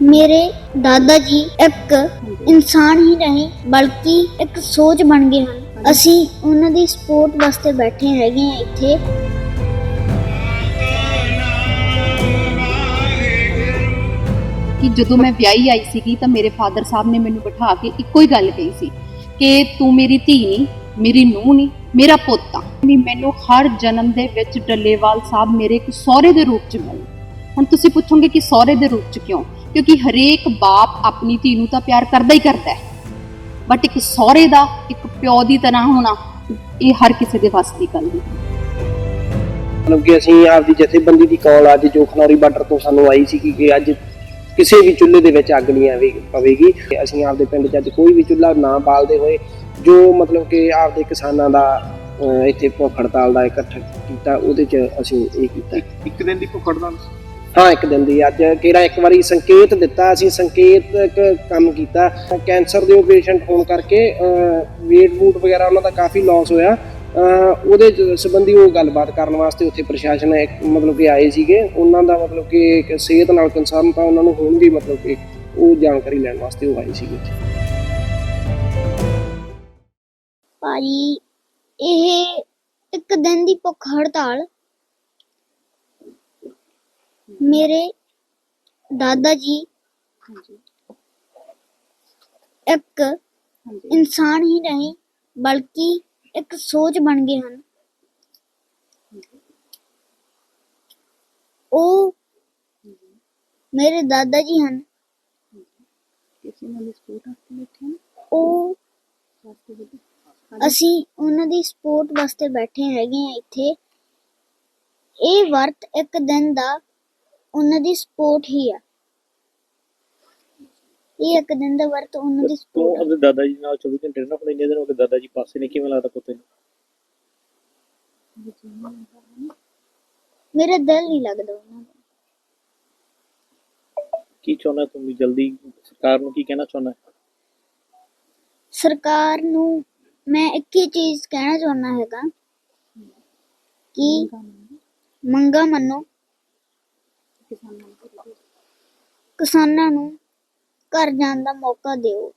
ਮੇਰੇ ਦਾਦਾ ਜੀ ਇੱਕ ਇਨਸਾਨ ਹੀ ਨਹੀਂ, ਬਲਕਿ ਇੱਕ ਸੋਚ ਬਣ ਗਏ ਹਨ। ਅਸੀਂ ਉਹਨਾਂ ਦੀ ਸਪੋਰਟ ਵਾਸਤੇ ਬੈਠੇ ਹੈਗੇ ਆ ਇੱਥੇ। ਕਿ ਜਦੋਂ ਮੈਂ ਵਿਆਹੀ ਆਈ ਸੀਗੀ ਤਾਂ ਮੇਰੇ ਫਾਦਰ ਸਾਹਿਬ ਨੇ ਮੈਨੂੰ ਬਿਠਾ ਕੇ ਇੱਕੋ ਹੀ ਗੱਲ ਕਹੀ ਸੀ ਕਿ ਤੂੰ ਮੇਰੀ ਧੀ ਨਹੀਂ, ਮੇਰੀ ਨੂੰਹ ਨਹੀਂ, ਮੇਰਾ ਪੁੱਤ। ਆ ਵੀ ਮੈਨੂੰ ਹਰ ਜਨਮ ਦੇ ਵਿੱਚ ਡੱਲੇਵਾਲ ਸਾਹਿਬ ਮੇਰੇ ਇੱਕ ਸਹੁਰੇ ਦੇ ਰੂਪ 'ਚ ਮਿਲੇ। ਹੁਣ ਤੁਸੀਂ ਪੁੱਛੋਗੇ ਕਿ ਸਹੁਰੇ ਦੇ ਰੂਪ 'ਚ ਕਿਉਂ? ਕਿਉਂਕਿ ਹਰੇਕ ਬਾਪ ਆਪਣੀ ਧੀ ਨੂੰ ਤਾਂ ਪਿਆਰ ਕਰਦਾ ਹੀ ਕਰਦਾ ਹੈ। ਬਟ ਇੱਕ ਸਹੁਰੇ ਦਾ ਇੱਕ ਪਿਓ ਦੀ ਤਰ੍ਹਾਂ ਹੋਣਾ ਇਹ ਹਰ ਕਿਸੇ ਦੇ ਵੱਸ ਦੀ ਗੱਲ ਨਹੀਂ। ਮਤਲਬ ਕਿ ਅਸੀਂ ਆਪਦੀ ਜਥੇਬੰਦੀ ਦੀ ਕਾਲ ਅੱਜ ਜੋਖਨੌਰੀ ਬਾਰਡਰ ਤੋਂ ਸਾਨੂੰ ਆਈ ਸੀ ਕਿ ਅੱਜ ਕਿਸੇ ਵੀ ਚੁੱਲ੍ਹੇ ਦੇ ਵਿੱਚ ਅੱਗ ਨਹੀਂ ਆਵੇ ਪਵੇਗੀ। ਅਸੀਂ ਆਪਦੇ ਪਿੰਡ 'ਚ ਅੱਜ ਕੋਈ ਵੀ ਚੁੱਲ੍ਹਾ ਨਾ ਬਾਲਦੇ ਹੋਏ ਜੋ ਮਤਲਬ ਕਿ ਆਪਦੇ ਕਿਸਾਨਾਂ ਦਾ ਇੱਥੇ ਭੁੱਖ ਹੜਤਾਲ ਦਾ ਇਕੱਠ ਕੀਤਾ ਉਹਦੇ 'ਚ ਅਸੀਂ ਇਹ ਕੀਤਾ। ਇੱਕ ਦਿਨ ਦੀ ਭੁੱਖ ਹੜਤਾਲ? ਹਾਂ ਇੱਕ ਦਿਨ ਅੱਜ ਕਿਹੜਾ ਇੱਕ ਵਾਰੀ ਸੰਕੇਤ ਦਿੱਤਾ, ਅਸੀਂ ਸੰਕੇਤਕ ਕੰਮ ਕੀਤਾ। ਕੈਂਸਰ ਦੇ ਪੇਸ਼ੈਂਟ ਹੋਣ ਕਰਕੇ ਵੇਟ ਵੂਟ ਵਗੈਰਾ ਉਹਨਾਂ ਦਾ ਕਾਫੀ ਲਾਸ ਹੋਇਆ। ਉਹਦੇ ਸੰਬੰਧੀ ਉਹ ਗੱਲਬਾਤ ਕਰਨ ਵਾਸਤੇ ਉੱਥੇ ਪ੍ਰਸ਼ਾਸਨ ਮਤਲਬ ਕਿ ਆਏ ਸੀਗੇ। ਉਹਨਾਂ ਦਾ ਮਤਲਬ ਕਿ ਸਿਹਤ ਨਾਲ ਕੰਸਰਨ ਤਾਂ ਉਹਨਾਂ ਨੂੰ ਹੋਣਗੇ ਹੀ ਮਤਲਬ ਕਿ ਉਹ ਜਾਣਕਾਰੀ ਲੈਣ ਵਾਸਤੇ ਉਹ ਆਏ ਸੀਗੇ। ਭਾਜੀ, ਇਹ ਇੱਕ ਦਿਨ ਦੀ ਭੁੱਖ ਹੜਤਾਲ ਮੇਰੇ ਦਾਦਾ ਜੀ ਇੱਕ ਇਨਸਾਨ ਹੀ ਨਹੀਂ ਬਲਕਿ ਇੱਕ ਸੋਚ ਬਣ ਗਏ ਹਨ। ਉਹ ਮੇਰੇ ਦਾਦਾ ਜੀ ਹਨ ਕਿਸੇ ਨਾਲ ਸਪੋਰਟ ਵਾਸਤੇ ਬੈਠੇ ਹਾਂ। ਉਹ ਅਸੀਂ ਉਹਨਾਂ ਦੀ ਸਪੋਰਟ ਵਾਸਤੇ ਬੈਠੇ ਹੈਗੇ ਆ ਇੱਥੇ। ਇਹ ਵਰਤ ਇੱਕ ਦਿਨ ਦਾ ਉਹਨਾਂ ਦੀ ਸਪੋਰਟ ਹੀ ਆ। ਇਹ ਇੱਕ ਦਿਨ ਦਾ ਵਰਤ ਉਹਨਾਂ ਦੀ ਤੂੰ ਸਪੋਰਟ ਆਪਣੇ ਦਾਦਾ ਜੀ ਨਾਲ 24 ਘੰਟੇ ਰਹਿਣਾ ਆਪਣੇ ਇੰਨੇ ਦਿਨ ਹੋ ਗਏ ਦਾਦਾ ਜੀ ਪਾਸੇ ਨੇ ਕਿਵੇਂ ਲੱਗਦਾ ਪੁੱਤੇ ਨੂੰ ਮੇਰਾ ਦਿਲ ਨਹੀਂ ਲੱਗਦਾ ਉਹਨਾਂ ਦਾ। ਕੀ ਚਾਹੁੰਦਾ ਤੂੰ ਵੀ ਜਲਦੀ ਸਰਕਾਰ ਨੂੰ ਕੀ ਕਹਿਣਾ ਚਾਹੁੰਦਾ? ਸਰਕਾਰ ਨੂੰ ਮੈਂ ਇੱਕ ਹੀ ਚੀਜ਼ ਕਹਿਣਾ ਚਾਹੁੰਦਾ ਹੈਗਾ ਕਿ ਮੰਗਾ ਮੰਨੋ। ਕਿਸਾਨਾਂ ਨੂੰ ਘਰ ਜਾਣ ਦਾ ਮੌਕਾ ਦਿਓ।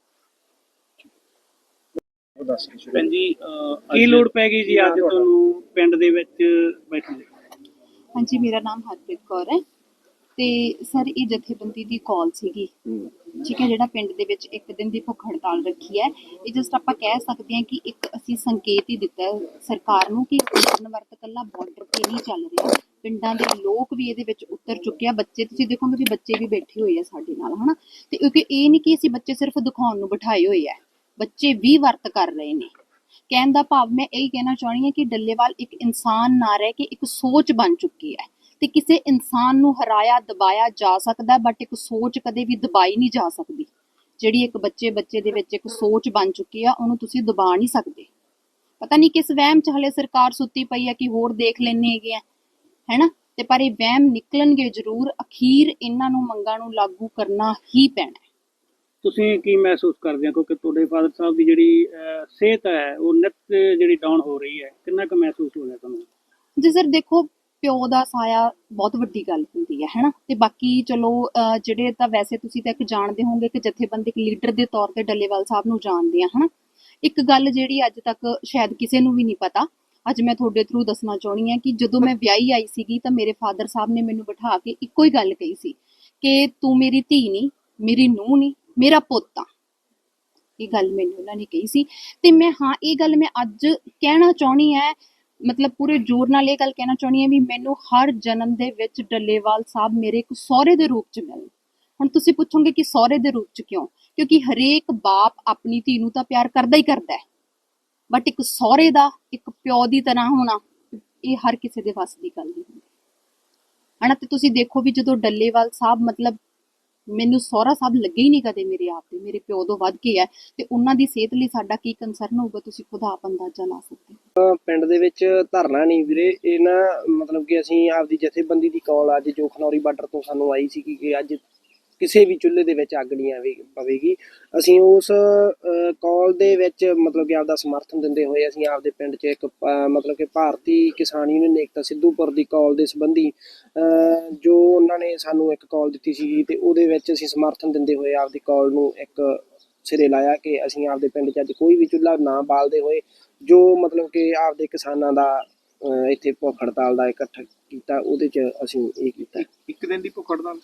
ਭੈਣ ਜੀ ਕੀ ਲੋੜ ਪੈ ਗਈ ਜੀ ਅੱਜ ਤੁਹਾਨੂੰ ਪਿੰਡ ਦੇ ਵਿੱਚ ਬੈਠਣ ਦੀ? ਹਾਂਜੀ ਮੇਰਾ ਨਾਮ ਹਰਪ੍ਰੀਤ ਕੌਰ ਹੈ ਤੇ ਸਰ ਇਹ ਜਥੇਬੰਦੀ ਦੀ ਕਾਲ ਸੀਗੀ। ਠੀਕ ਹੈ ਜਿਹੜਾ ਪਿੰਡ ਦੇ ਵਿੱਚ ਇੱਕ ਦਿਨ ਦੀ ਭੁੱਖ ਹੜਤਾਲ ਰੱਖੀ ਹੈ। ਇਹ ਜਸਟ ਆਪਾਂ ਕਹਿ ਸਕਦੇ ਹਾਂ ਕਿ ਇੱਕ ਅਸੀਂ ਸੰਕੇਤ ਹੀ ਦਿੱਤਾ ਹੈ ਸਰਕਾਰ ਨੂੰ ਕਿ ਕਰਨ ਵਰਤ ਕੱਲਾ ਬਾਰਡਰ ਤੇ ਨਹੀਂ ਚੱਲ ਰਿਹਾ। ਪਿੰਡਾਂ ਦੇ ਲੋਕ ਵੀ ਇਹਦੇ ਵਿੱਚ ਉਤਰ ਚੁੱਕੇ ਆ। ਬੱਚੇ, ਤੁਸੀਂ ਦੇਖੋਗੇ ਵੀ ਬੱਚੇ ਵੀ ਬੈਠੇ ਹੋਏ ਆ ਸਾਡੇ ਨਾਲ, ਹਨਾ? ਤੇ ਕਿਉਂਕਿ ਇਹ ਨਹੀਂ ਕਿ ਅਸੀਂ ਬੱਚੇ ਸਿਰਫ ਦਿਖਾਉਣ ਨੂੰ ਬਿਠਾਏ ਹੋਏ ਆ। ਬੱਚੇ ਵੀ ਵਰਤ ਕਰ ਰਹੇ ਨੇ। ਕਹਿਣ ਦਾ ਭਾਵ ਮੈਂ ਇਹ ਕਹਿਣਾ ਚਾਹਣੀ ਹਾਂ ਕਿ ਡੱਲੇਵਾਲ ਇੱਕ ਇਨਸਾਨ ਨਾ ਰਹਿ ਕੇ ਇੱਕ ਸੋਚ ਬਣ ਚੁੱਕੀ ਹੈ। ਤੇ ਕਿਸੇ ਇਨਸਾਨ ਨੂੰ ਹਰਾਇਆ, ਦਬਾਇਆ ਜਾ ਸਕਦਾ ਬਟ ਇੱਕ ਸੋਚ ਕਦੇ ਵੀ ਦਬਾਈ ਨਹੀਂ ਜਾ ਸਕਦੀ। ਜਿਹੜੀ ਇੱਕ ਬੱਚੇ ਬੱਚੇ ਦੇ ਵਿੱਚ ਇੱਕ ਸੋਚ ਬਣ ਚੁੱਕੀ ਆ, ਉਹਨੂੰ ਤੁਸੀਂ ਦਬਾ ਨਹੀਂ ਸਕਦੇ। ਪਤਾ ਨਹੀਂ ਕਿਸ ਵਹਿਮ ਚ ਹਲੇ ਸਰਕਾਰ ਸੁੱਤੀ ਪਈ ਆ ਕਿ ਹੋਰ ਦੇਖ ਲੈਣੇ ਹੈਗੇ ਆ। ਹੈਨਾ? ਤੇ ਪਰ ਇਹ ਵਹਿਮ ਨਿਕਲਣਗੇ ਜ਼ਰੂਰ ਅਖੀਰ ਇਹਨਾਂ ਨੂੰ ਮੰਗਾਂ ਨੂੰ ਲਾਗੂ ਕਰਨਾ ਹੀ ਪੈਣਾ ਹੈ। ਤੁਸੀਂ ਕੀ ਮਹਿਸੂਸ ਕਰਦੇ ਹੋ? ਕਿਉਂਕਿ ਤੁਹਾਡੇ ਫਾਦਰ ਸਾਹਿਬ ਦੀ ਜਿਹੜੀ ਸਿਹਤ ਹੈ ਉਹ ਨਿਤ ਜਿਹੜੀ ਡਾਊਨ ਹੋ ਰਹੀ ਹੈ। ਕਿੰਨਾ ਕੁ ਮਹਿਸੂਸ ਹੋ ਰਿਹਾ ਤੁਹਾਨੂੰ? ਜੀ ਸਰ ਦੇਖੋ ਪਿਓ ਦਾ ਸਾਇਆ ਬਹੁਤ ਵੱਡੀ ਗੱਲ ਹੁੰਦੀ ਹੈ ਹੈਨਾ? ਤੇ ਬਾਕੀ ਚਲੋ ਜਿਹੜੇ ਤਾਂ ਵੈਸੇ ਤੁਸੀਂ ਤਾਂ ਇੱਕ ਜਾਣਦੇ ਹੋਵੋਗੇ ਕਿ ਜਥੇਬੰਦਕ ਲੀਡਰ ਦੇ ਤੌਰ ਤੇ ਡੱਲੇਵਾਲ ਸਾਹਿਬ ਨੂੰ ਜਾਣਦੇ ਆ ਹਨਾ? ਇੱਕ ਗੱਲ ਜਿਹੜੀ ਅੱਜ ਤੱਕ ਸ਼ਾਇਦ ਕਿਸੇ ਨੂੰ ਵੀ ਨਹੀਂ ਪਤਾ ਅੱਜ ਮੈਂ ਤੁਹਾਡੇ ਥਰੂ ਦੱਸਣਾ ਚਾਹਣੀ ਆ ਕਿ ਜਦੋਂ ਮੈਂ ਵਿਆਹੀ ਆਈ ਸੀਗੀ ਤਾਂ ਮੇਰੇ ਫਾਦਰ ਸਾਹਿਬ ਨੇ ਮੈਨੂੰ ਬਿਠਾ ਕੇ ਇੱਕੋ ਹੀ ਗੱਲ ਕਹੀ ਸੀ ਕਿ ਤੂੰ ਮੇਰੀ ਧੀ ਨਹੀਂ, ਮੇਰੀ ਨੂੰਹ ਨਹੀਂ, ਮੇਰਾ ਪੁੱਤ ਇਹ ਗੱਲ ਮੈਨੂੰ ਉਹਨਾਂ ਨੇ ਕਹੀ ਸੀ। ਤੇ ਮੈਂ ਹਾਂ, ਇਹ ਗੱਲ ਮੈਂ ਅੱਜ ਕਹਿਣਾ ਚਾਹਣੀ ਹੈ, ਮਤਲਬ ਪੂਰੇ ਜ਼ੋਰ ਨਾਲ ਇਹ ਗੱਲ ਕਹਿਣਾ ਚਾਹਣੀ ਹੈ ਵੀ ਮੈਨੂੰ ਹਰ ਜਨਮ ਦੇ ਵਿੱਚ ਡੱਲੇਵਾਲ ਸਾਹਿਬ ਮੇਰੇ ਇੱਕ ਸਹੁਰੇ ਦੇ ਰੂਪ 'ਚ ਮਿਲਣ। ਹੁਣ ਤੁਸੀਂ ਪੁੱਛੋਗੇ ਕਿ ਸਹੁਰੇ ਦੇ ਰੂਪ 'ਚ ਕਿਉਂ? ਕਿਉਂਕਿ ਹਰੇਕ ਬਾਪ ਆਪਣੀ ਧੀ ਨੂੰ ਤਾਂ ਪਿਆਰ ਕਰਦਾ ਹੀ ਕਰਦਾ ਹੈ। ਬਟ ਇੱਕ ਸਹੁਰੇ ਦਾ, ਇੱਕ ਪਿਓ ਦੀ ਤਰ੍ਹਾਂ ਹੋਣਾ, ਇਹ ਹਰ ਕਿਸੇ ਦੇ ਵੱਸ ਦੀ ਗੱਲ ਨਹੀਂ ਹੁੰਦੀ। ਹਨਾ, ਤੇ ਤੁਸੀਂ ਦੇਖੋ ਵੀ ਜਦੋਂ ਡੱਲੇਵਾਲ ਸਾਹਿਬ ਮਤਲਬ ਮੈਨੂੰ ਸਹੁਰਾ ਸਾਹਿਬ ਲੱਗੇ ਹੀ ਨਹੀਂ ਕਦੇ ਮੇਰੇ ਆਪ ਤੇ ਮੇਰੇ ਪਿਓ ਤੋਂ ਵੱਧ ਕੇ ਹੈ, ਤੇ ਉਹਨਾਂ ਦੀ ਸਿਹਤ ਲਈ ਸਾਡਾ ਕੀ ਕੰਸਰਨ ਹੋਊਗਾ, ਤੁਸੀਂ ਖੁਦ ਆਪ ਅੰਦਾਜ਼ਾ ਲਾ ਸਕਦੇ ਹੋ। ਪਿੰਡ ਦੇ ਵਿੱਚ ਧਰਨਾ ਨਹੀਂ ਵੀਰੇ, ਇਹ ਨਾ ਮਤਲਬ ਕਿ ਅਸੀਂ ਆਪਦੀ ਜਥੇਬੰਦੀ ਦੀ ਕਾਲ ਅੱਜ ਜੋਖਨੌਰੀ ਬਾਰਡਰ ਤੋਂ ਸਾਨੂੰ ਆਈ ਸੀ ਕਿ ਅੱਜ ਕਿਸੇ ਵੀ ਚੁੱਲ੍ਹੇ ਦੇ ਵਿੱਚ ਅੱਗ ਨਹੀਂ ਆਵੇ ਪਵੇਗੀ। ਅਸੀਂ ਉਸ ਕਾਲ ਦੇ ਵਿੱਚ ਮਤਲਬ ਕਿ ਆਪਦਾ ਸਮਰਥਨ ਦਿੰਦੇ ਹੋਏ ਅਸੀਂ ਆਪਦੇ ਪਿੰਡ 'ਚ ਇੱਕ ਮਤਲਬ ਕਿ ਭਾਰਤੀ ਕਿਸਾਨ ਯੂਨੀਅਨ ਏਕਤਾ ਸਿੱਧੂਪੁਰ ਦੀ ਕਾਲ ਦੇ ਸੰਬੰਧੀ ਜੋ ਉਹਨਾਂ ਨੇ ਸਾਨੂੰ ਇੱਕ ਕਾਲ ਦਿੱਤੀ ਸੀ ਤੇ ਉਹਦੇ ਵਿੱਚ ਅਸੀਂ ਸਮਰਥਨ ਦਿੰਦੇ ਹੋਏ ਆਪਦੀ ਕਾਲ ਨੂੰ ਇੱਕ ਸਿਰੇ ਲਾਇਆ ਕਿ ਅਸੀਂ ਆਪਦੇ ਪਿੰਡ 'ਚ ਅੱਜ ਕੋਈ ਵੀ ਚੁੱਲ੍ਹਾ ਨਾ ਬਾਲਦੇ ਹੋਏ ਜੋ ਮਤਲਬ ਕਿ ਆਪਦੇ ਕਿਸਾਨਾਂ ਦਾ ਇੱਥੇ ਭੁੱਖ ਹੜਤਾਲ ਦਾ ਇਕੱਠ ਕੀਤਾ, ਉਹਦੇ 'ਚ ਅਸੀਂ ਇਹ ਕੀਤਾ। ਇੱਕ ਦਿਨ ਦੀ ਭੁੱਖ ਹੜਤਾਲ?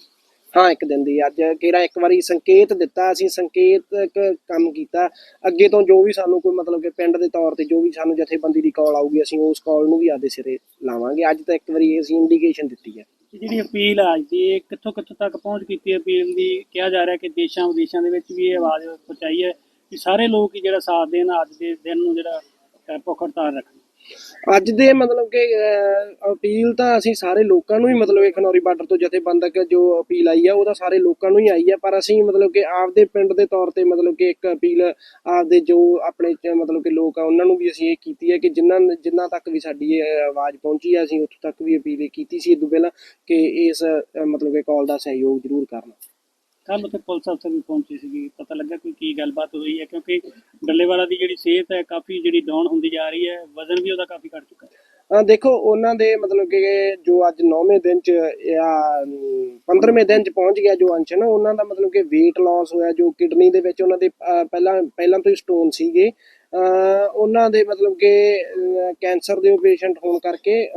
ਹਾਂ ਇੱਕ ਦਿਨ ਦੀ। ਅੱਜ ਕਿਹੜਾ ਇੱਕ ਵਾਰੀ ਸੰਕੇਤ ਦਿੱਤਾ, ਅਸੀਂ ਸੰਕੇਤਕ ਕੰਮ ਕੀਤਾ। ਅੱਗੇ ਤੋਂ ਜੋ ਵੀ ਸਾਨੂੰ ਕੋਈ ਮਤਲਬ ਕਿ ਪਿੰਡ ਦੇ ਤੌਰ ਤੇ ਜੋ ਵੀ ਸਾਨੂੰ ਜਥੇਬੰਦੀ ਦੀ ਕਾਲ ਆਊਗੀ, ਅਸੀਂ ਉਸ ਕਾਲ ਨੂੰ ਵੀ ਆਪਦੇ ਸਿਰੇ ਲਾਵਾਂਗੇ। ਅੱਜ ਤਾਂ ਇੱਕ ਵਾਰੀ ਅਸੀਂ ਇੰਡੀਕੇਸ਼ਨ ਦਿੱਤੀ ਹੈ। ਜਿਹੜੀ ਅਪੀਲ ਆ ਅੱਜ ਦੀ ਕਿੱਥੋਂ ਕਿੱਥੋਂ ਤੱਕ ਪਹੁੰਚ ਕੀਤੀ ਅਪੀਲ ਦੀ? ਕਿਹਾ ਜਾ ਰਿਹਾ ਕਿ ਦੇਸ਼ਾਂ ਵਿਦੇਸ਼ਾਂ ਦੇ ਵਿੱਚ ਵੀ ਇਹ ਆਵਾਜ਼ ਪਹੁੰਚਾਈ ਹੈ ਕਿ ਸਾਰੇ ਲੋਕ ਜਿਹੜਾ ਸਾਥ ਦੇਣ, ਅੱਜ ਦੇ ਦਿਨ ਨੂੰ ਜਿਹੜਾ ਭੁੱਖ ਹੜਤਾਲ ਰੱਖਣ। ਅੱਜ ਦੇ ਮਤਲਬ ਕਿ ਅਹ, ਅਪੀਲ ਤਾਂ ਅਸੀਂ ਸਾਰੇ ਲੋਕਾਂ ਨੂੰ ਹੀ ਮਤਲਬ ਕਿ ਖਨੌਰੀ ਬਾਰਡਰ ਤੋਂ ਜਥੇਬੰਦਕ ਜੋ ਅਪੀਲ ਆਈ ਹੈ ਉਹ ਤਾਂ ਸਾਰੇ ਲੋਕਾਂ ਨੂੰ ਹੀ ਆਈ ਹੈ ਪਰ ਅਸੀਂ ਮਤਲਬ ਕਿ ਆਪਦੇ ਪਿੰਡ ਦੇ ਤੌਰ ਤੇ ਮਤਲਬ ਕਿ ਇੱਕ ਅਪੀਲ ਆਪਦੇ ਜੋ ਆਪਣੇ ਮਤਲਬ ਕਿ ਲੋਕ ਆ ਉਹਨਾਂ ਨੂੰ ਵੀ ਅਸੀਂ ਇਹ ਕੀਤੀ ਹੈ ਕਿ ਜਿਨ੍ਹਾਂ ਜਿਨ੍ਹਾਂ ਤੱਕ ਵੀ ਸਾਡੀ ਇਹ ਆਵਾਜ਼ ਪਹੁੰਚੀ ਹੈ ਅਸੀਂ ਉੱਥੋਂ ਤੱਕ ਵੀ ਅਪੀਲ ਕੀਤੀ ਸੀ ਇਦੋਂ ਪਹਿਲਾਂ ਕਿ ਇਸ ਮਤਲਬ ਕਿ ਕਾਲ ਦਾ ਸਹਿਯੋਗ ਜ਼ਰੂਰ ਕਰਨ। ਕੱਲ ਉੱਥੇ ਪੁਲਿਸ ਅਫਸਰ ਵੀ ਪਹੁੰਚੇ ਸੀਗੇ ਪਤਾ ਲੱਗਾ ਕੋਈ ਕੀ ਗੱਲਬਾਤ ਹੋਈ ਹੈ ਕਿਉਂਕਿ ਡੱਲੇਵਾਲਾ ਦੀ ਜਿਹੜੀ ਸਿਹਤ ਹੈ ਕਾਫੀ ਜਿਹੜੀ ਡਾਊਨ ਹੁੰਦੀ ਜਾ ਰਹੀ ਹੈ ਵਜ਼ਨ ਵੀ ਉਹਦਾ ਕਾਫੀ ਘਟ ਚੁੱਕਾ ਹੈ। ਅਹ ਦੇਖੋ ਉਹਨਾਂ ਦੇ ਮਤਲਬ ਕਿ ਜੋ ਅੱਜ 9ਵੇਂ ਦਿਨ ਚ ਜਾਂ 15ਵੇਂ ਦਿਨ ਚ ਪਹੁੰਚ ਗਿਆ ਜੋ ਅੰਸ਼ ਨਾ ਉਹਨਾਂ ਦਾ ਮਤਲਬ ਕਿ weight loss ਹੋਇਆ ਜੋ ਕਿਡਨੀ ਦੇ ਵਿੱਚ ਉਹਨਾਂ ਦੇ ਅਹ, ਪਹਿਲਾਂ ਪਹਿਲਾਂ ਤੋਂ ਹੀ ਸਟੋਨ ਸੀਗੇ। ਅਹ, ਉਹਨਾਂ ਦੇ ਮਤਲਬ ਕਿ ਕੈਂਸਰ ਦੇ ਪੇਸ਼ੈਂਟ ਹੋਣ ਕਰਕੇ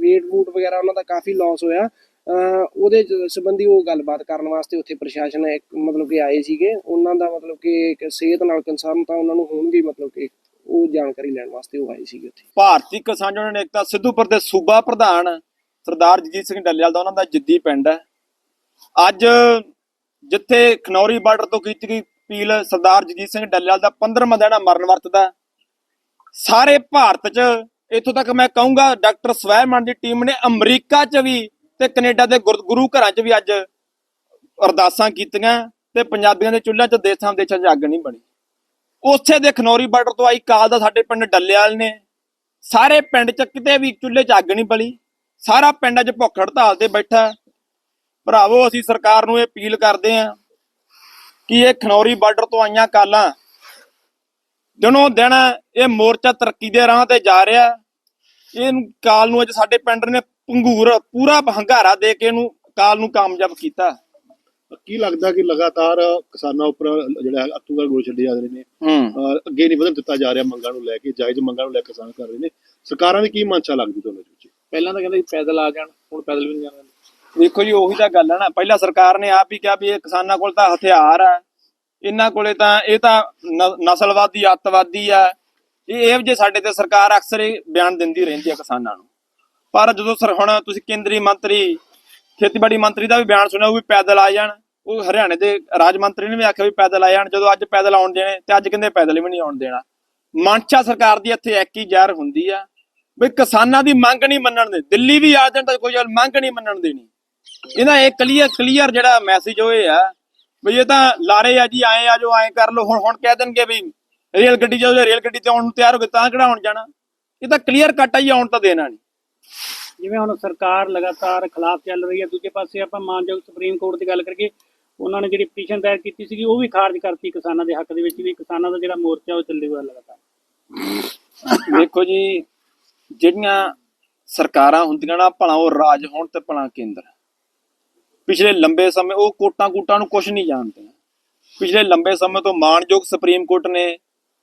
weight ਵੂਟ ਵਗੈਰਾ ਉਹਨਾਂ ਦਾ ਕਾਫੀ ਲਾਸ ਹੋਇਆ। ਉਹਦੇ ਸੰਬੰਧੀ ਉਹ ਗੱਲਬਾਤ ਕਰਨ ਵਾਸਤੇ ਉੱਥੇ ਪ੍ਰਸ਼ਾਸਨ ਇੱਕ ਮਤਲਬ ਕਿ ਆਏ ਸੀਗੇ। ਉਹਨਾਂ ਦਾ ਮਤਲਬ ਕਿ ਸਿਹਤ ਨਾਲ ਕੰਸਰਨ ਤਾਂ ਉਹਨਾਂ ਨੂੰ ਹੋਣਗੇ ਮਤਲਬ ਕਿ ਉਹ ਜਾਣਕਾਰੀ ਲੈਣ ਵਾਸਤੇ ਉਹ ਆਏ ਸੀਗੇ ਉੱਥੇ। ਭਾਰਤੀ ਕਿਸਾਨ ਯੂਨੀਅਨ ਏਕਤਾ ਸਿੱਧੂਪੁਰ ਦੇ ਸੂਬਾ ਪ੍ਰਧਾਨ ਸਰਦਾਰ ਜਗਜੀਤ ਸਿੰਘ ਡੱਲੇਵਾਲ ਦਾ ਉਹਨਾਂ ਦਾ ਜਿੱਦੀ ਪਿੰਡ ਹੈ। ਅੱਜ ਜਿੱਥੇ ਖਨੌਰੀ ਬਾਰਡਰ ਤੋਂ ਕੀਤੀ ਗਈ ਅਪੀਲ, ਸਰਦਾਰ ਜਗਜੀਤ ਸਿੰਘ ਡੱਲੇਵਾਲ ਦਾ 15ਵਾਂ ਦਿਨ ਮਰਨ ਵਰਤਦਾ। ਸਾਰੇ ਭਾਰਤ 'ਚ ਇੱਥੋਂ ਤੱਕ ਮੈਂ ਕਹੂੰਗਾ, ਡਾਕਟਰ ਸਵੈਮਨ ਦੀ ਟੀਮ ਨੇ ਅਮਰੀਕਾ 'ਚ ਵੀ ਤੇ ਕੈਨੇਡਾ ਦੇ ਗੁਰ- ਗੁਰੂ ਘਰਾਂ 'ਚ ਵੀ ਅੱਜ ਅਰਦਾਸਾਂ ਕੀਤੀਆਂ ਤੇ ਪੰਜਾਬੀਆਂ ਦੇ ਚੁੱਲ੍ਹਿਆਂ 'ਚ ਦੇਸਾਂ ਦੇਸ਼ਾਂ 'ਚ ਅੱਗ ਨਹੀਂ ਬਣੀ। ਉਸੇ ਦੇ ਖਨੌਰੀ ਬਾਰਡਰ ਤੋਂ ਆਈ ਕਾਲ ਦਾ ਸਾਡੇ ਪਿੰਡ ਡੱਲੇਵਾਲ ਨੇ। ਸਾਰੇ ਪਿੰਡ 'ਚ ਕਿਤੇ ਵੀ ਚੁੱਲ੍ਹੇ 'ਚ ਅੱਗ ਨਹੀਂ ਬਲੀ। ਸਾਰਾ ਪਿੰਡ ਅੱਜ ਭੁੱਖ ਹੜਤਾਲ ਤੇ ਬੈਠਾ। ਭਰਾਵੋ, ਅਸੀਂ ਸਰਕਾਰ ਨੂੰ ਇਹ ਅਪੀਲ ਕਰਦੇ ਆਂ ਕਿ ਇਹ ਖਨੌਰੀ ਬਾਰਡਰ ਤੋਂ ਆਈਆਂ ਕਾਲਾਂ ਦਿਨੋਂ ਦਿਨ ਇਹ ਮੋਰਚਾ ਤਰੱਕੀ ਦੇ ਰਾਹ ਤੇ ਜਾ ਰਿਹਾ। ਇਹ ਕਾਲ ਨੂੰ ਅੱਜ ਸਾਡੇ ਪਿੰਡ ਨੇ ਪੰਗੂਰ ਪੂਰਾ ਹੰਗਾਰਾ ਦੇ ਕੇ ਇਹਨੂੰ ਕਾਲ ਨੂੰ ਕਾਮਯਾਬ ਕੀਤਾ। ਕੀ ਲੱਗਦਾ ਕਿ ਲਗਾਤਾਰ ਕਿਸਾਨਾਂ ਉੱਪਰ ਜਿਹੜਾ ਹੈ ਅਤੂਗਾ ਗੋਲ ਛੱਡੇ ਜਾ ਰਹੇ ਨੇ। ਹੂੰ। ਅੱਗੇ ਨਹੀਂ ਵਧਣ ਦਿੱਤਾ ਜਾ ਰਿਹਾ ਮੰਗਾਂ ਨੂੰ ਲੈ ਕੇ ਜਾਇਜ਼ ਮੰਗਾਂ ਨੂੰ ਲੈ ਕੇ ਕਿਸਾਨ ਕਰ ਰਹੇ ਨੇ। ਸਰਕਾਰਾਂ ਦੀ ਕੀ ਮਨਸ਼ਾ ਲੱਗਦੀ ਤੁਹਾਨੂੰ ਇਹਦੇ ਵਿੱਚ? ਪਹਿਲਾਂ ਤਾਂ ਕਹਿੰਦੇ ਪੈਦਲ ਆ ਜਾਣ ਹੁਣ ਪੈਦਲ ਵੀ ਨਹੀਂ ਜਾਣਾ ਵੇਖੋ ਜੀ ਉਹੀ ਤਾਂ ਗੱਲ ਹੈ ਨਾ। ਪਹਿਲਾਂ ਸਰਕਾਰ ਨੇ ਆਪ ਹੀ ਕਿਹਾ ਵੀ ਇਹ ਕਿਸਾਨਾਂ ਕੋਲ ਤਾਂ ਹਥਿਆਰ ਆ। ਇਹਨਾਂ ਕੋਲੇ ਤਾਂ ਇਹ ਤਾਂ ਨਸਲਵਾਦੀ ਅੱਤਵਾਦੀ ਆ। ਇਹ ਇਹ ਜੇ ਸਾਡੇ ਤੇ ਸਰਕਾਰ ਅਕਸਰ ਇਹ ਬਿਆਨ ਦਿੰਦੀ ਰਹਿੰਦੀ ਆ ਕਿਸਾਨਾਂ ਨੂੰ। ਪਰ ਜਦੋਂ ਸਰ ਹੁਣ ਤੁਸੀਂ ਕੇਂਦਰੀ ਮੰਤਰੀ, ਖੇਤੀਬਾੜੀ ਮੰਤਰੀ ਦਾ ਵੀ ਬਿਆਨ ਸੁਣਿਆ, ਉਹ ਵੀ ਪੈਦਲ ਆ ਜਾਣ। ਉਹ ਹਰਿਆਣੇ ਦੇ ਰਾਜ ਮੰਤਰੀ ਨੇ ਵੀ ਆਖਿਆ ਵੀ ਪੈਦਲ ਆ ਜਾਣ। ਜਦੋਂ ਅੱਜ ਪੈਦਲ ਆਉਣ ਦੇਣੇ, ਤੇ ਅੱਜ ਕਹਿੰਦੇ ਪੈਦਲ ਵੀ ਨਹੀਂ ਆਉਣ ਦੇਣਾ। ਮਨਸ਼ਾ ਸਰਕਾਰ ਦੀ ਇੱਥੇ ਇੱਕ ਹੀ ਜ਼ਾਹਰ ਹੁੰਦੀ ਆ, ਵੀ ਕਿਸਾਨਾਂ ਦੀ ਮੰਗ ਨਹੀਂ ਮੰਨਣ ਦੇ। ਦਿੱਲੀ ਵੀ ਆ ਜਾਣ ਤਾਂ ਕੋਈ ਗੱਲ ਮੰਗ ਨਹੀਂ ਮੰਨਣ ਦੇਣੀ। ਇਹਦਾ ਇਹ ਕਲੀਅਰ ਕਲੀਅਰ ਜਿਹੜਾ ਮੈਸੇਜ ਉਹ ਇਹ ਆ, ਵੀ ਇਹ ਤਾਂ ਲਾਰੇ ਆ ਜੀ, ਆਏ ਆ ਜੋ ਆਏ ਕਰ ਲੋ ਹੁਣ ਹੁਣ ਕਹਿ ਦੇਣਗੇ ਵੀ ਰੇਲ ਗੱਡੀ ਜਦੋਂ ਰੇਲ ਗੱਡੀ ਤੇ ਆਉਣ ਨੂੰ ਤਿਆਰ ਹੋ ਗਏ ਤਾਂ ਕਿਹੜਾ ਆਉਣ ਜਾਣਾ? ਇਹ ਤਾਂ ਕਲੀਅਰ ਕੱਟ ਆ ਜੀ, ਆਉਣ ਤਾਂ ਦੇਣਾ ਨਹੀਂ। ਜਿਵੇਂ ਹੁਣ ਸਰਕਾਰ ਲਗਾਤਾਰ ਖਿਲਾਫ ਚੱਲ ਰਹੀ ਹੈ, ਦੂਜੇ ਪਾਸੇ ਆਪਾਂ ਮਾਨਯੋਗ ਸੁਪਰੀਮ ਕੋਰਟ ਦੀ ਗੱਲ ਕਰੀਏ, ਉਹਨਾਂ ਨੇ ਜਿਹੜੀ ਪਟੀਸ਼ਨ ਦਾਇਰ ਕੀਤੀ ਸੀਗੀ, ਉਹ ਵੀ ਖਾਰਜ ਕਰਤੀ ਕਿਸਾਨਾਂ ਦੇ ਹੱਕ ਦੇ ਵਿੱਚ ਵੀ, ਕਿਸਾਨਾਂ ਦਾ ਜਿਹੜਾ ਮੋਰਚਾ ਉਹ ਚੱਲੇਗਾ ਲਗਾਤਾਰ। ਵੇਖੋ ਜੀ, ਜਿਹੜੀਆਂ ਸਰਕਾਰਾਂ ਹੁੰਦੀਆਂ ਨਾ, ਭਲਾ ਉਹ ਰਾਜ ਹੋਣ ਤੇ ਭਲਾ ਕੇਂਦਰ। ਪਿਛਲੇ ਲੰਬੇ ਸਮੇਂ ਉਹ ਕੋਟਾਂ ਕੂਟਾਂ ਨੂੰ ਕੁਝ ਨਹੀਂ ਜਾਣਦੇ। ਪਿਛਲੇ ਲੰਬੇ ਸਮੇਂ ਤੋਂ ਮਾਨਯੋਗ ਸੁਪਰੀਮ ਕੋਰਟ ਨੇ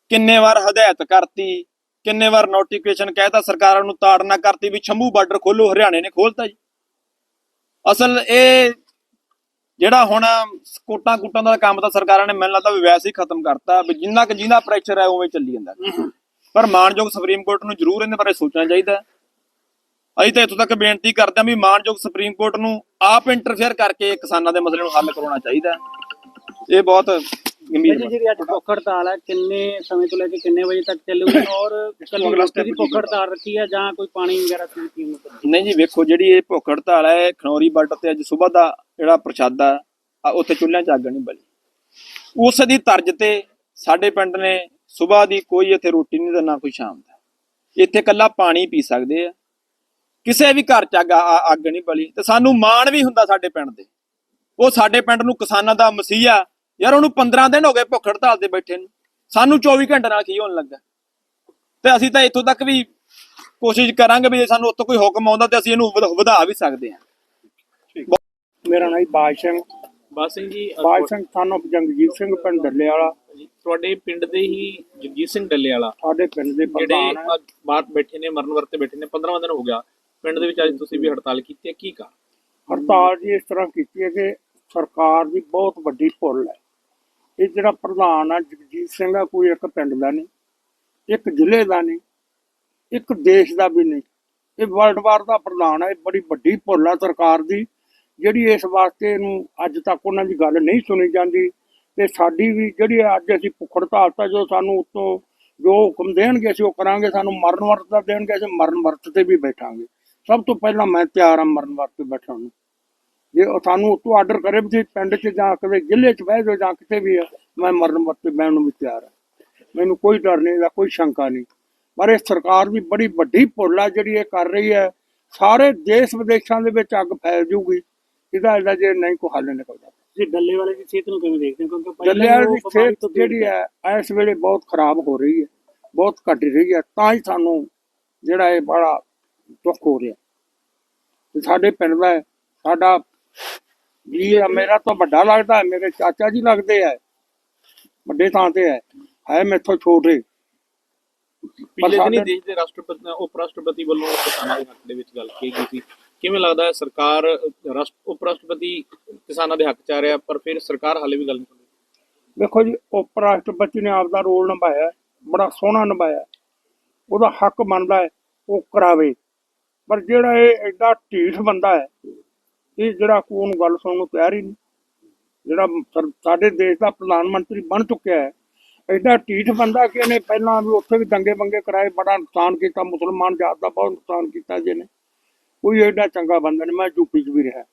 ਕਿੰਨੇ ਵਾਰ ਹਦਾਇਤ ਕਰਤੀ ਕਿੰਨੇ ਵਾਰ ਨੋਟੀਫਿਕੇਸ਼ਨ ਕਹਿਤਾ ਸਰਕਾਰਾਂ ਨੂੰ ਤਾੜਨਾ ਕਰਤੀ ਵੀ ਛੰਭੂ ਬਾਰਡਰ ਖੋਲੋ ਹਰਿਆਣੇ ਨੇ ਖੋਲਤਾ ਜੀ ਅਸਲ ਇਹ ਜਿਹੜਾ ਹੁਣ ਕੋਟਾਂ ਕੂਟਾਂ ਦਾ ਕੰਮ ਤਾਂ ਸਰਕਾਰਾਂ ਨੇ ਮੈਨੂੰ ਲੱਗਦਾ ਵੀ ਵੈਸੇ ਹੀ ਖਤਮ ਕਰਤਾ ਵੀ ਜਿੰਨਾ ਕਿ ਜਿੰਨਾ ਪ੍ਰੈਸ਼ਰ ਹੈ ਉਵੇਂ ਚੱਲੀ ਜਾਂਦਾ ਪਰ ਮਾਨਯੋਗ ਸੁਪਰੀਮ ਕੋਰਟ ਨੂੰ ਜ਼ਰੂਰ ਇਹਦੇ ਬਾਰੇ ਸੋਚਣਾ ਚਾਹੀਦਾ। ਅਸੀਂ ਤਾਂ ਇੱਥੋਂ ਤੱਕ ਬੇਨਤੀ ਕਰਦੇ ਹਾਂ ਵੀ ਮਾਨਯੋਗ ਸੁਪਰੀਮ ਕੋਰਟ ਨੂੰ ਆਪ ਇੰਟਰਫੇਅਰ ਕਰਕੇ ਕਿਸਾਨਾਂ ਦੇ ਮਸਲੇ ਨੂੰ ਹੱਲ ਕਰਾਉਣਾ ਚਾਹੀਦਾ। ਇਹ ਬਹੁਤ ਗੰਭੀਰ ਜਿਹੜੀ ਅੱਜ ਭੁੱਖ ਹੜਤਾਲ ਹੈ ਕਿੰਨੇ ਸਮੇਂ ਤੋਂ ਲੈ ਕੇ ਕਿੰਨੇ ਵਜੇ ਤੱਕ ਚੱਲੂਗੀ? ਔਰ ਕੱਲੀ ਦੀ ਭੁੱਖ ਹੜਤਾਲ ਰੱਖੀ ਹੈ ਜਾਂ ਕੋਈ ਪਾਣੀ ਵਗੈਰਾ ਦੀ ਕੀਮਤ? ਨਹੀਂ ਜੀ ਵੇਖੋ ਜਿਹੜੀ ਇਹ ਭੁੱਖ ਹੜਤਾਲ ਹੈ ਖਨੌਰੀ ਬਾਰਡਰ ਤੇ ਅੱਜ ਸਵੇਰ ਦਾ ਜਿਹੜਾ ਪ੍ਰਸ਼ਾਦਾ ਉੱਥੇ ਚੁੱਲ੍ਹਿਆਂ 'ਚ ਅੱਗ ਨਹੀਂ ਬਲੀ। ਉਸ ਦੀ ਤਰਜ਼ ਤੇ ਸਾਡੇ ਪਿੰਡ ਨੇ ਸਵੇਰ ਦੀ ਕੋਈ ਇੱਥੇ ਰੋਟੀ ਨਹੀਂ ਤੇ ਨਾ ਕੋਈ ਸ਼ਾਮ ਦਾ। ਇੱਥੇ ਕੱਲਾ ਪਾਣੀ ਪੀ ਸਕਦੇ ਆ। ਕਿਸੇ ਵੀ ਘਰ 'ਚ ਅੱਗ ਅੱਗ ਨਹੀਂ ਬਲੀ। ਤੇ ਸਾਨੂੰ ਮਾਣ ਵੀ ਹੁੰਦਾ ਸਾਡੇ ਪਿੰਡ ਦੇ। ਉਹ ਸਾਡੇ ਪਿੰਡ ਨੂੰ ਕਿਸਾਨਾਂ ਦਾ ਮਸੀਹ ਯਾਰ ਉਹਨੂੰ 15 ਦਿਨ ਹੋ ਗਏ ਭੁੱਖ ਹੜਤਾਲ ਤੇ ਬੈਠੇ ਨੂੰ। ਸਾਨੂੰ 24 ਘੰਟੇ ਨਾਲ ਕੀ ਹੋਣ ਲੱਗਾ? ਤੇ ਅਸੀਂ ਤਾਂ ਇੱਥੋਂ ਤੱਕ ਵੀ ਕੋਸ਼ਿਸ਼ ਕਰਾਂਗੇ ਵੀ ਜੇ ਸਾਨੂੰ ਉੱਥੋਂ ਕੋਈ ਹੁਕਮ ਆਉਂਦਾ ਤੇ ਅਸੀਂ ਇਹਨੂੰ ਵਧ- ਵੀ ਸਕਦੇ ਹਾਂ। ਮੇਰਾ ਨਾਮ ਬਾਜ ਸਿੰਘ। ਬਾਦ ਸਿੰਘ ਜੀ ਬਾਜ ਸਿੰਘ ਸਾਨੂੰ ਜੰਗਜੀਤ ਸਿੰਘ ਪਿੰਡ ਡੱਲੇ ਵਾਲਾ ਤੁਹਾਡੇ ਪਿੰਡ ਦੇ ਹੀ ਜਗਜੀਤ ਸਿੰਘ ਡੱਲੇ ਵਾਲਾ ਸਾਡੇ ਪਿੰਡ ਦੇ ਜਿਹੜੇ ਬਾਹਰ ਬੈਠੇ ਨੇ ਮਰਨ ਵਰਤੇ ਬੈਠੇ ਨੇ 15ਵਾਂ ਦਿਨ ਹੋ ਗਿਆ। ਪਿੰਡ ਦੇ ਵਿੱਚ ਅੱਜ ਤੁਸੀਂ ਵੀ ਹੜਤਾਲ ਕੀਤੀ ਹੈ ਕੀ ਕਾਰਨ? ਹੜਤਾਲ ਜੀ ਇਸ ਤਰ੍ਹਾਂ ਕੀਤੀ ਹੈ ਕਿ ਸਰਕਾਰ ਦੀ ਬਹੁਤ ਵੱਡੀ ਭੁੱਲ ਹੈ। ਇਹ ਜਿਹੜਾ ਪ੍ਰਧਾਨ ਆ, ਜਗਜੀਤ ਸਿੰਘ ਆ, ਕੋਈ ਇੱਕ ਪਿੰਡ ਦਾ ਨਹੀਂ, ਇੱਕ ਜ਼ਿਲ੍ਹੇ ਦਾ ਨਹੀਂ, ਇੱਕ ਦੇਸ਼ ਦਾ ਵੀ ਨਹੀਂ। ਇਹ ਵਰਲਡ ਵਾਰ ਦਾ ਪ੍ਰਧਾਨ ਆ, ਇਹ ਬੜੀ ਵੱਡੀ ਭੁੱਲ ਆ ਸਰਕਾਰ ਦੀ, ਜਿਹੜੀ ਇਸ ਵਾਸਤੇ ਇਹਨੂੰ ਅੱਜ ਤੱਕ ਉਹਨਾਂ ਦੀ ਗੱਲ ਨਹੀਂ ਸੁਣੀ ਜਾਂਦੀ। ਤੇ ਸਾਡੀ ਵੀ ਜਿਹੜੀ ਅੱਜ ਅਸੀਂ ਭੁੱਖ ਹੜਤਾਲ ਤਾਂ ਜੋ ਸਾਨੂੰ ਉੱਤੋਂ ਜੋ ਹੁਕਮ ਦੇਣਗੇ ਅਸੀਂ ਉਹ ਕਰਾਂਗੇ, ਸਾਨੂੰ ਮਰਨ ਵਰਤ ਦਾ ਦੇਣਗੇ, ਅਸੀਂ ਮਰਨ ਵਰਤ ਤੇ ਵੀ ਬੈਠਾਂਗੇ। ਸਭ ਤੋਂ ਪਹਿਲਾਂ ਮੈਂ ਤਿਆਰ ਹਾਂ ਮਰਨ ਵਰਤ ਤੇ ਬੈਠਣ ਨੂੰ। ਜੇ ਉਹ ਸਾਨੂੰ ਉੱਤੋਂ ਆਰਡਰ ਕਰੇ ਵੀ ਤੁਸੀਂ ਪਿੰਡ 'ਚ ਜਾਂ ਕਿਤੇ ਜ਼ਿਲ੍ਹੇ 'ਚ ਬਹਿ ਜਾਓ ਜਾਂ ਕਿਤੇ ਵੀ ਆ ਮੈਂ ਮਰਨ ਵਰਤ ਤੇ ਬਹਿਣ ਨੂੰ ਵੀ ਤਿਆਰ ਹਾਂ ਮੈਨੂੰ ਕੋਈ ਡਰ ਨਹੀਂ ਦਾ ਕੋਈ ਸ਼ੰਕਾ ਨਹੀਂ। ਪਰ ਇਹ ਸਰਕਾਰ ਵੀ ਬੜੀ ਵੱਡੀ ਭੁੱਲ ਆ ਜਿਹੜੀ ਇਹ ਕਰ ਰਹੀ ਹੈ। ਸਾਰੇ ਦੇਸ਼ ਵਿਦੇਸ਼ਾਂ ਦੇ ਵਿੱਚ ਅੱਗ ਫੈਲ ਜੂਗੀ। ਇਹਦਾ ਇਹਦਾ ਜੇ ਨਹੀਂ ਕੋਈ ਹੱਲ ਨਿਕਲਦਾ। ਤੁਸੀਂ ਡੱਲੇ ਵਾਲੇ ਦੀ ਸਿਹਤ ਨੂੰ ਕਿਵੇਂ ਦੇਖਦੇ ਹੋ? ਕਿਉਂਕਿ ਉਹ ਦੀ ਸਿਹਤ ਜਿਹੜੀ ਹੈ ਇਸ ਵੇਲੇ ਬਹੁਤ ਖਰਾਬ ਹੋ ਰਹੀ ਹੈ ਬਹੁਤ ਘਟ ਰਹੀ ਹੈ। ਤਾਂ ਹੀ ਸਾਨੂੰ ਜਿਹੜਾ ਇਹ ਬੜਾ ਦੁੱਖ ਹੋ ਰਿਹਾ। ਸਾਡੇ ਪਿੰਡ ਦਾ ਸਾਡਾ ਆ ਮੇਰਾ ਤਾਂ ਵੱਡਾ ਲੱਗਦਾ ਹੈ ਮੇਰੇ ਚਾਚਾ ਜੀ ਲੱਗਦੇ ਆ ਵੱਡੇ ਥਾਂ ਤੇ ਹੈ। ਹੈ ਮੈਥੋਂ ਛੋਟੇ। ਪਿਛਲੇ ਦਿਨੀ ਦੇਸ਼ ਦੇ ਰਾਸ਼ਟਰਪਤੀ ਉਪ ਰਾਸ਼ਟਰਪਤੀ ਵੱਲੋਂ ਕਿਸਾਨਾਂ ਦੇ ਹੱਕ ਦੇ ਵਿੱਚ ਗੱਲ ਕੀਤੀ ਗਈ ਸੀ। ਕਿਵੇਂ ਲੱਗਦਾ ਹੈ ਸਰਕਾਰ ਉਪ ਰਾਸ਼ਟਰਪਤੀ ਕਿਸਾਨਾਂ ਦੇ ਹੱਕ ਚ ਆ ਰਿਹਾ ਪਰ ਫਿਰ ਸਰਕਾਰ ਹਾਲੇ ਵੀ ਗੱਲ ਨਹੀਂ ਸੁਣਦੀ ਦੇਖੋ ਜੀ ਉਪ ਰਾਸ਼ਟਰਪਤੀ ਨੇ ਆਪਦਾ ਰੋਲ ਨਿਭਾਇਆ ਹੈ, ਬੜਾ ਸੋਹਣਾ ਨਿਭਾਇਆ। ਹੈ। ਉਹਦਾ ਹੱਕ ਹੈ ਉਹ ਕਰਾਵੇ। ਪਰ ਜਿਹੜਾ ਇਹ ਐਡਾ ਢੀਠ ਬੰਦਾ ਹੈ ਇਹ ਜਿਹੜਾ ਕੋਈ ਉਹਨੂੰ ਗੱਲ ਸੁਣਨ ਨੂੰ ਤਿਆਰ ਹੀ ਨਹੀਂ। ਜਿਹੜਾ ਸਾਡੇ ਦੇਸ਼ ਦਾ ਪ੍ਰਧਾਨ ਮੰਤਰੀ ਬਣ ਚੁੱਕਿਆ ਹੈ, ਐਡਾ ਢੀਠ ਬੰਦਾ ਕਿ ਇਹਨੇ ਪਹਿਲਾਂ ਵੀ ਉੱਥੇ ਵੀ ਦੰਗੇ ਬੰਗੇ ਕਰਾਏ, ਬੜਾ ਨੁਕਸਾਨ ਕੀਤਾ, ਮੁਸਲਮਾਨ ਜਾਤ ਦਾ ਬਹੁਤ ਨੁਕਸਾਨ ਕੀਤਾ ਜਿਹਨੇ। ਕੋਈ ਐਡਾ ਚੰਗਾ ਬੰਦਾ ਨਹੀਂ, ਮੈਂ ਯੂਪੀ 'ਚ ਵੀ ਰਿਹਾ।